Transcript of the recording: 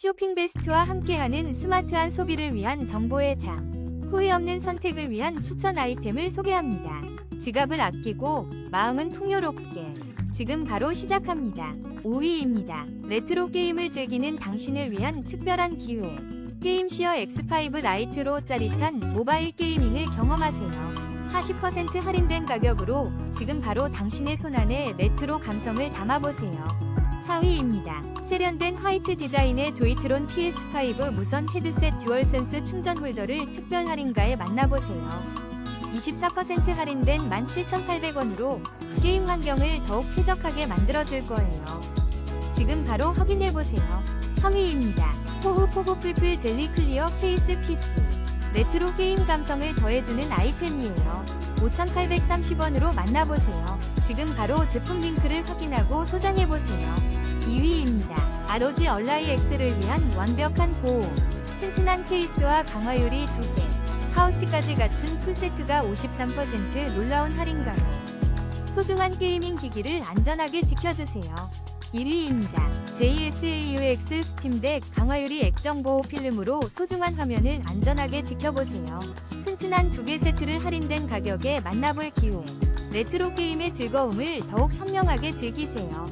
쇼핑 베스트와 함께하는 스마트한 소비를 위한 정보의 장. 후회 없는 선택을 위한 추천 아이템을 소개합니다. 지갑을 아끼고 마음은 풍요롭게. 지금 바로 시작합니다. 5위입니다. 레트로 게임을 즐기는 당신을 위한 특별한 기회. 게임시어 X5 라이트로 짜릿한 모바일 게이밍을 경험하세요. 40% 할인된 가격으로 지금 바로 당신의 손안에 레트로 감성을 담아보세요. 4위입니다. 세련된 화이트 디자인의 조이트론 PS5 무선 헤드셋 듀얼센스 충전 홀더를 특별 할인가에 만나보세요. 24% 할인된 17,800원으로 게임 환경을 더욱 쾌적하게 만들어줄 거예요. 지금 바로 확인해보세요. 3위입니다. 호흡 호흡 풀풀 젤리 클리어 케이스 피치. 레트로 게임 감성을 더해주는 아이템이에요. 5,830원으로 만나보세요. 지금 바로 제품 링크를 확인하고 소장해보세요. 2위입니다. ROG 얼라이 X를 위한 완벽한 보호. 튼튼한 케이스와 강화유리 2개. 파우치까지 갖춘 풀세트가 53% 놀라운 할인가로. 소중한 게이밍 기기를 안전하게 지켜주세요. 1위입니다. JSAUX 스팀덱 강화유리 액정 보호 필름으로 소중한 화면을 안전하게 지켜보세요. 튼튼한 두 개 세트를 할인된 가격에 만나볼 기회. 레트로 게임의 즐거움을 더욱 선명하게 즐기세요.